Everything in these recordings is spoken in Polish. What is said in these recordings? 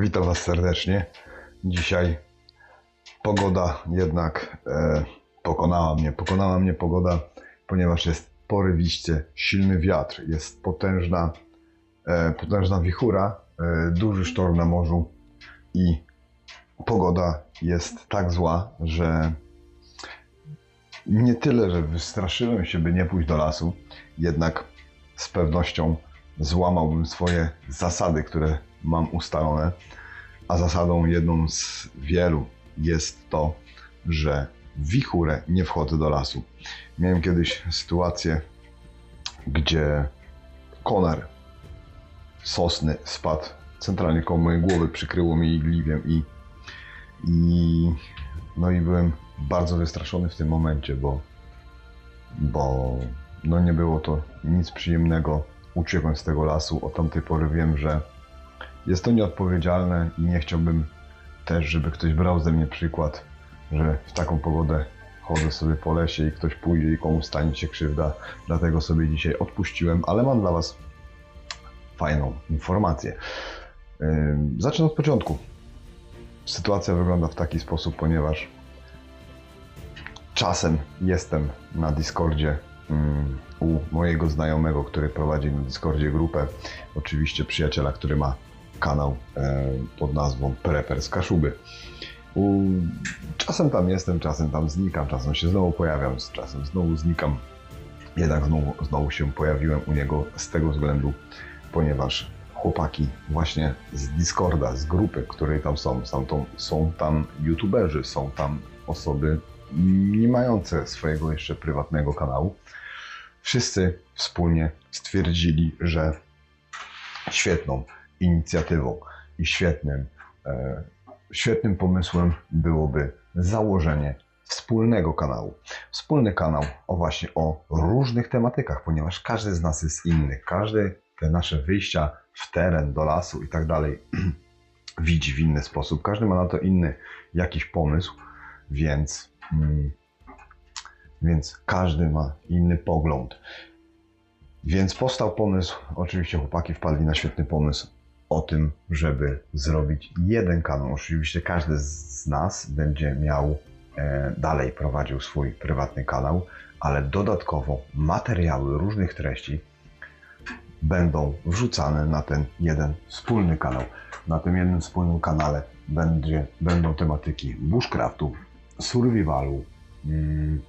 Witam Was serdecznie. Dzisiaj pogoda jednak e, pokonała mnie. Pokonała mnie pogoda, ponieważ jest porywiście silny wiatr, jest potężna, e, potężna wichura, e, duży sztorm na morzu i pogoda jest tak zła, że nie tyle, że wystraszyłem się, by nie pójść do lasu, jednak z pewnością złamałbym swoje zasady, które mam ustalone. A zasadą jedną z wielu jest to, że wichurę nie wchodzę do lasu. Miałem kiedyś sytuację, gdzie konar sosny spadł centralnie koło mojej głowy, przykryło mi igliwiem i, i no i byłem bardzo wystraszony w tym momencie, bo, bo no nie było to nic przyjemnego. Uciekłem z tego lasu. Od tamtej pory wiem, że jest to nieodpowiedzialne i nie chciałbym też, żeby ktoś brał ze mnie przykład, że w taką pogodę chodzę sobie po lesie i ktoś pójdzie i komuś stanie się krzywda. Dlatego sobie dzisiaj odpuściłem, ale mam dla Was fajną informację. Zacznę od początku. Sytuacja wygląda w taki sposób, ponieważ czasem jestem na Discordzie u mojego znajomego, który prowadzi na Discordzie grupę, oczywiście przyjaciela, który ma kanał e, pod nazwą Preper z Kaszuby. Czasem tam jestem, czasem tam znikam, czasem się znowu pojawiam, czasem znowu znikam. Jednak znowu, znowu się pojawiłem u niego z tego względu, ponieważ chłopaki właśnie z Discorda, z grupy, której tam są, są, to, są tam youtuberzy, są tam osoby nie mające swojego jeszcze prywatnego kanału. Wszyscy wspólnie stwierdzili, że świetną inicjatywą i świetnym, e, świetnym pomysłem byłoby założenie wspólnego kanału. Wspólny kanał o właśnie o różnych tematykach, ponieważ każdy z nas jest inny. Każdy te nasze wyjścia w teren, do lasu i tak dalej widzi w inny sposób. Każdy ma na to inny jakiś pomysł, więc, mm, więc każdy ma inny pogląd. Więc powstał pomysł, oczywiście chłopaki wpadli na świetny pomysł o tym, żeby zrobić jeden kanał. Oczywiście każdy z nas będzie miał e, dalej prowadził swój prywatny kanał, ale dodatkowo materiały różnych treści będą wrzucane na ten jeden wspólny kanał. Na tym jednym wspólnym kanale będzie, będą tematyki bushcraftu, survivalu, mm,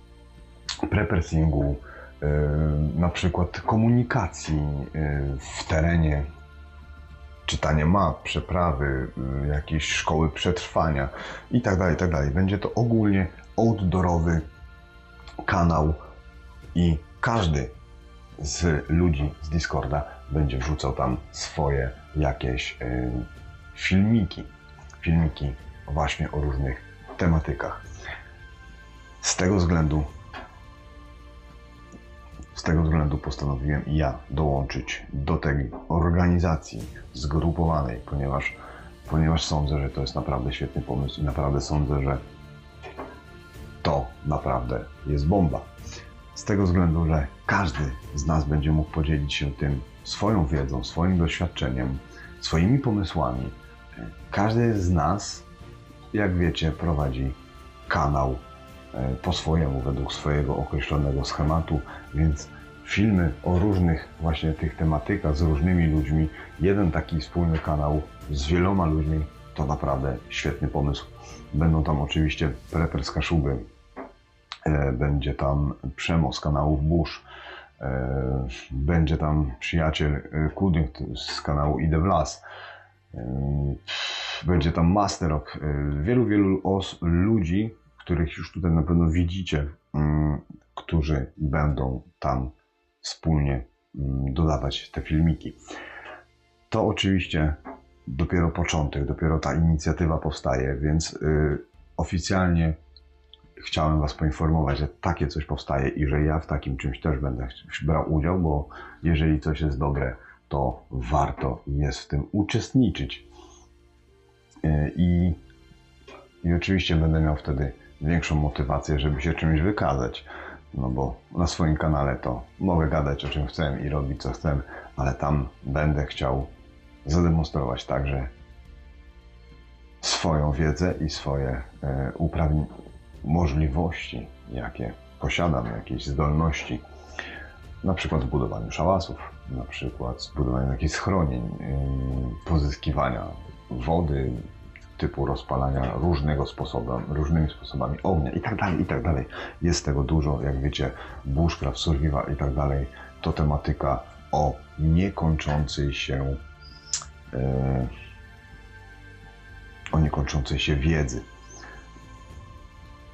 preppersingu, yy, na przykład komunikacji yy, w terenie, czytanie map, przeprawy, yy, jakieś szkoły przetrwania i tak dalej, i tak dalej. Będzie to ogólnie outdoorowy kanał i każdy z ludzi z Discorda będzie wrzucał tam swoje jakieś y, filmiki. Filmiki właśnie o różnych tematykach. Z tego względu z tego względu postanowiłem ja dołączyć do tej organizacji zgrupowanej, ponieważ, ponieważ sądzę, że to jest naprawdę świetny pomysł i naprawdę sądzę, że to naprawdę jest bomba. Z tego względu, że każdy z nas będzie mógł podzielić się tym swoją wiedzą, swoim doświadczeniem, swoimi pomysłami. Każdy z nas, jak wiecie, prowadzi kanał po swojemu, według swojego określonego schematu, więc filmy o różnych właśnie tych tematykach z różnymi ludźmi, jeden taki wspólny kanał z wieloma ludźmi, to naprawdę świetny pomysł. Będą tam oczywiście preper z Kaszuby, E, będzie tam Przemo z kanałów Bush, e, będzie tam przyjaciel e, Kuding z kanału Idę w las, będzie tam Masterok, wielu, wielu os ludzi, których już tutaj na pewno widzicie, mm, którzy będą tam wspólnie mm, dodawać te filmiki. To oczywiście dopiero początek, dopiero ta inicjatywa powstaje, więc y, oficjalnie chciałem Was poinformować, że takie coś powstaje i że ja w takim czymś też będę brał udział, bo jeżeli coś jest dobre, to warto jest w tym uczestniczyć. E, I, i oczywiście będę miał wtedy większą motywację, żeby się czymś wykazać. No bo na swoim kanale to mogę gadać o czym chcę i robić co chcę, ale tam będę chciał zademonstrować także swoją wiedzę i swoje e, uprawnienia, możliwości, jakie posiadam, jakieś zdolności, na przykład w budowaniu szałasów, na przykład w budowaniu jakichś schronień, yy, pozyskiwania wody, typu rozpalania różnego sposobem, różnymi sposobami ognia i tak dalej, i tak dalej. Jest tego dużo, jak wiecie, bushcraft, survival i tak dalej. To tematyka o niekończącej się yy, o niekończącej się wiedzy.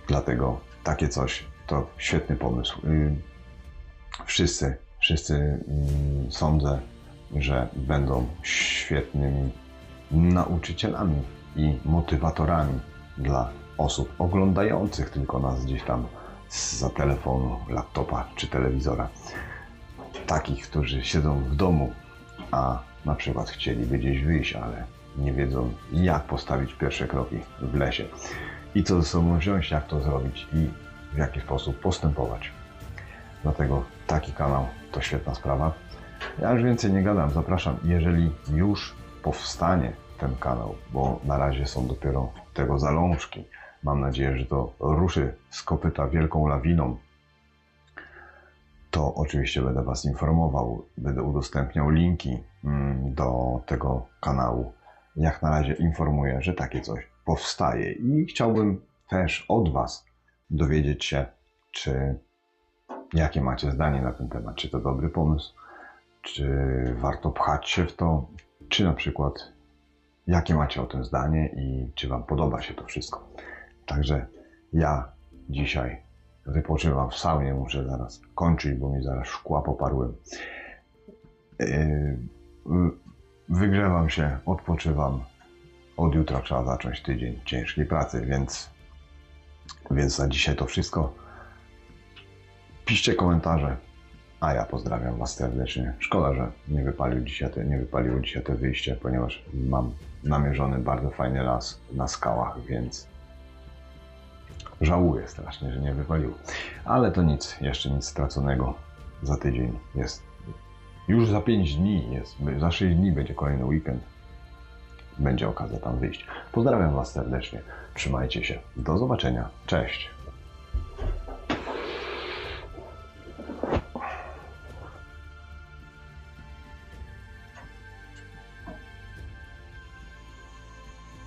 Dlatego takie coś to świetny pomysł. Yy, Wszyscy, wszyscy mm, sądzę, że będą świetnymi nauczycielami i motywatorami dla osób oglądających tylko nas gdzieś tam za telefonu, laptopa czy telewizora. Takich, którzy siedzą w domu, a na przykład chcieliby gdzieś wyjść, ale nie wiedzą jak postawić pierwsze kroki w lesie i co ze sobą wziąć, jak to zrobić i w jaki sposób postępować. Dlatego taki kanał to świetna sprawa. Ja już więcej nie gadam. Zapraszam, jeżeli już powstanie ten kanał, bo na razie są dopiero tego zalążki. Mam nadzieję, że to ruszy z kopyta wielką lawiną. To oczywiście będę Was informował, będę udostępniał linki mm, do tego kanału. Jak na razie informuję, że takie coś powstaje i chciałbym też od Was dowiedzieć się, czy Jakie macie zdanie na ten temat? Czy to dobry pomysł? Czy warto pchać się w to? Czy na przykład jakie macie o tym zdanie i czy Wam podoba się to wszystko? Także ja dzisiaj wypoczywam w saunie, muszę zaraz kończyć, bo mi zaraz szkła poparłem. Yy, Wygrzewam się, odpoczywam. Od jutra trzeba zacząć tydzień ciężkiej pracy, więc, więc na dzisiaj to wszystko. Piszcie komentarze, a ja pozdrawiam Was serdecznie. Szkoda, że nie, wypalił dzisiaj te, nie wypaliło dzisiaj te wyjście, ponieważ mam namierzony bardzo fajny las na skałach, więc żałuję strasznie, że nie wypaliło. Ale to nic, jeszcze nic straconego. Za tydzień jest. Już za 5 dni jest, za 6 dni będzie kolejny weekend. Będzie okazja tam wyjść. Pozdrawiam Was serdecznie. Trzymajcie się. Do zobaczenia. Cześć.